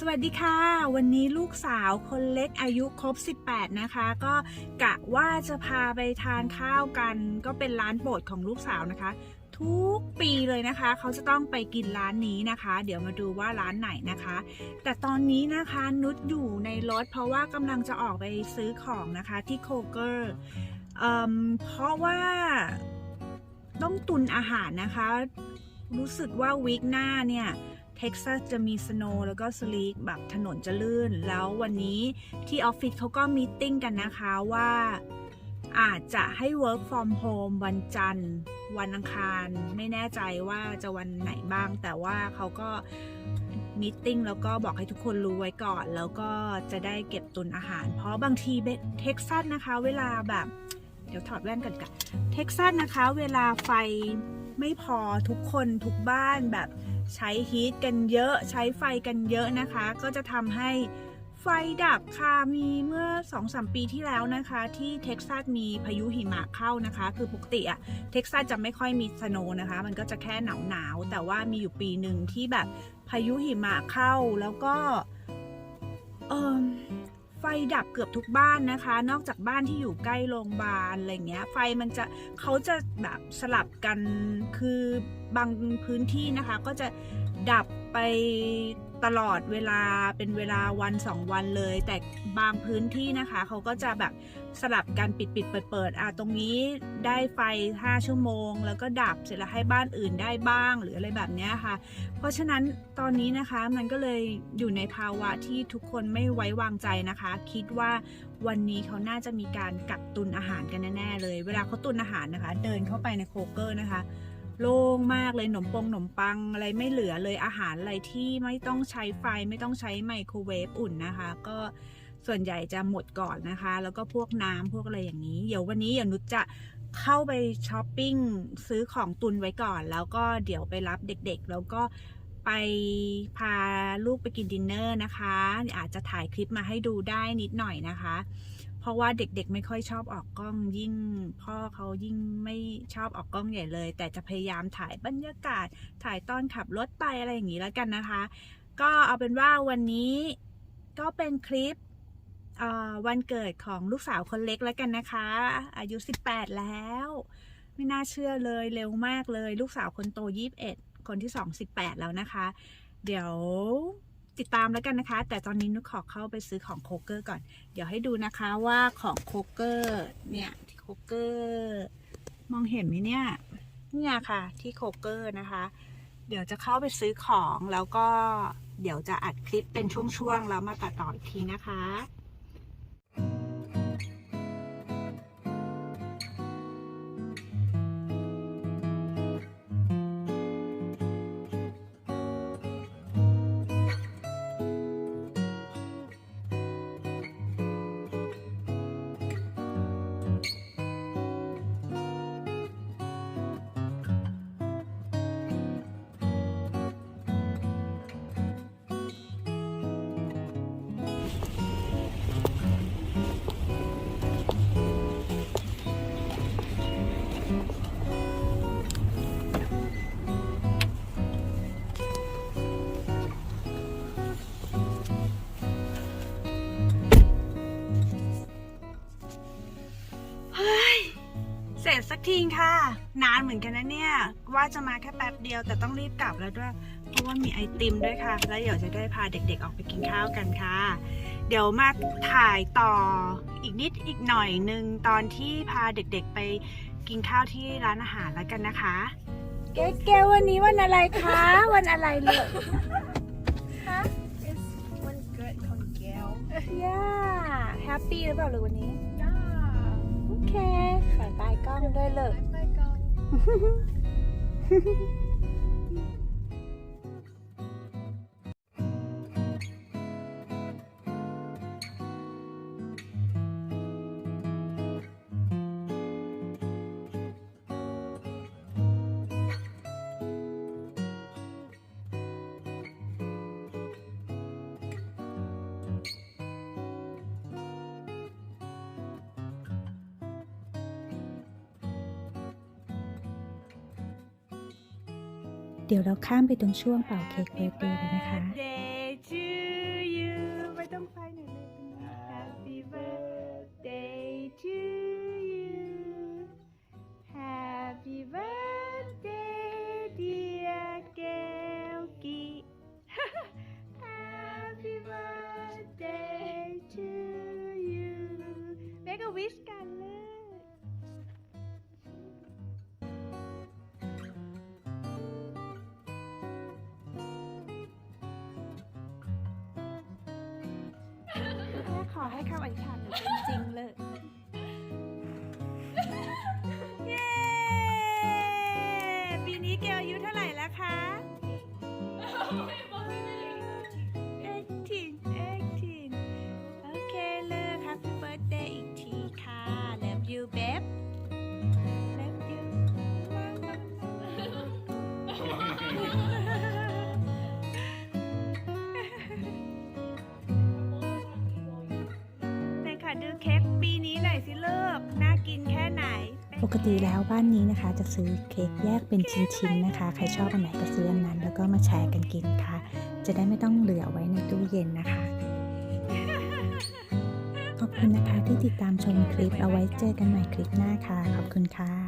สวัสดีค่ะ วันนี้ลูกสาวคนเล็กอายุครบ 18 นะคะ ก็กะว่าจะพาไปทานข้าวกัน ก็เป็นร้านโปรดของลูกสาวนะคะ ทุกปีเลยนะคะ เขาจะต้องไปกินร้านนี้นะคะ เดี๋ยวมาดูว่าร้านไหนนะคะ แต่ตอนนี้นะคะนุชอยู่ในรถเพราะว่ากำลังจะออกไปซื้อของนะคะที่โคเกอร์เพราะว่าต้องตุนอาหารนะคะ รู้สึกว่าวีคหน้าเนี่ย เท็กซัสจะมีสโนว์แล้วก็สลีกแบบถนนจะลื่น แล้ววันนี้ที่ออฟฟิศเขาก็มีติ้งกันนะคะว่าอาจจะให้ work from home วันจันทร์ วันอังคาร ไม่แน่ใจว่าจะวันไหนบ้าง แต่ว่าเขาก็มีตติ้งแล้วก็บอกให้ทุกคนรู้ไว้ก่อน แล้วก็จะได้เก็บตุนอาหาร เพราะบางทีเท็กซัสนะคะ เวลาแบบ เดี๋ยวถอดแว่นกันกันเท็กซัสนะคะ เวลาไฟไม่พอทุกคนทุกบ้านแบบ ใช้ฮีทกันเยอะ ใช้ไฟกันเยอะนะคะ ก็จะทำให้ไฟดับค่ะมีเมื่อ 2-3 ปีที่แล้วนะคะ ที่เท็กซัสมีพายุหิมะเข้านะคะ คือปกติอะเท็กซัสจะไม่ค่อยมีสโนนะคะ มันก็จะแค่หนาวหนาวแต่ว่ามีอยู่ปีหนึ่งที่แบบพายุหิมะเข้าแล้วก็เออ ฟดับเกือบทุกบ้านนะคะ นอกจากบ้านที่อยู่ใกล้โรงพยาบาลอะไรเงี้ย ไฟมันจะเขาจะแบบสลับกันคือบางพื้นที่นะคะ ก็จะดับไป ตลอดเวลาเป็นเวลาวันสองวันเลย แต่บางพื้นที่นะคะเขาก็จะแบบสลับกันปิดปิดเปิดเปิดอะตรงนี้ได้ไฟ 5 ชั่วโมง แล้วก็ดับเสร็จแล้วให้บ้านอื่นได้บ้างหรืออะไรแบบเนี้ยค่ะ เพราะฉะนั้นตอนนี้นะคะมันก็เลยอยู่ในภาวะที่ทุกคนไม่ไว้วางใจนะคะ คิดว่าวันนี้เขาน่าจะมีการกักตุนอาหารกันแน่ๆเลย เวลาเขาตุนอาหารนะคะ เดินเข้าไปในโคเกอร์นะคะ โล่งมากเลยหนมปงหนมปังอะไรไม่เหลือเลยอาหารอะไรที่ไม่ต้องใช้ไฟไม่ต้องใช้ไมโครเวฟอุ่นนะคะ ก็ส่วนใหญ่จะหมดก่อนนะคะ แล้วก็พวกน้ำพวกอะไรอย่างนี้ เดี๋ยววันนี้เดี๋ยวนุชจะเข้าไปช้อปปิ้งซื้อของตุนไว้ก่อน แล้วก็เดี๋ยวไปรับเด็กๆ แล้วก็ไปพาลูกไปกินดินเนอร์นะคะ อาจจะถ่ายคลิปมาให้ดูได้นิดหน่อยนะคะ ราะว่าเด็กๆไม่ค่อยชอบออกกล้องยิ่ง พ่อเขายิ่งไม่ชอบออกกล้องใหญ่เลย แต่จะพยายามถ่ายบรรยากาศถ่ายตอนขับรถไปอะไรอย่างนี้แล้วกันนะคะ ก็เอาเป็นว่าวันนี้ก็เป็นคลิปวันเกิดของลูกสาวคนเล็กแล้วกันนะคะ อายุ 18 แล้ว ไม่น่าเชื่อเลยเร็วมากเลย ลูกสาวคนโต 21 คนที่ 2 18 แล้วนะคะ เดี๋ยว ติดตามแล้วกันนะคะ แต่ตอนนี้นุกขอเข้าไปซื้อของโคเกอร์ก่อน เดี๋ยวให้ดูนะคะว่าของโคเกอร์เนี่ยที่โคเกอร์มองเห็นไหมเนี่ยเนี่ยค่ะที่โคเกอร์นะคะ เดี๋ยวจะเข้าไปซื้อของแล้วก็เดี๋ยวจะอัดคลิปเป็นช่วงๆแล้วมาตัดต่ออีกทีนะคะ ทีค่ะ นานเหมือนกันนะเนี่ย ว่าจะมาแค่แป๊บเดียวแต่ต้องรีบกลับแล้วด้วย เพราะว่ามีไอติมด้วยค่ะ แล้วเดี๋ยวจะได้พาเด็กๆออกไปกินข้าวกันค่ะ เดี๋ยวมาถ่ายต่ออีกนิดอีกหน่อยนึงตอนที่พาเด็กๆไปกินข้าวที่ร้านอาหารแล้วกันนะคะ เก๊เกวันนี้วันอะไรคะ วันอะไรเลย It's one good con Gail. ย่าแฮปปี้หรือเปล่าหรือวันนี้ Yeah. โอเคขายปลายกล้องด้วยเลย Bye bye, เดี๋ยวเราข้ามไปตรงช่วงเป่าเค้กเบิร์ดเดย์เลยนะคะ ขอให้คำอธิษฐานหนูเป็นจริงเลย ปกติแล้วบ้านนี้นะคะ จะซื้อเค้กแยกเป็นชิ้นๆนะคะ ใครชอบอันไหนก็ซื้ออันนั้น แล้วก็มาแชร์กันกินค่ะ จะได้ไม่ต้องเหลือไว้ในตู้เย็นนะคะ ขอบคุณนะคะที่ติดตามชมคลิปเอาไว้เจอกันใหม่คลิปหน้าค่ะ ขอบคุณค่ะ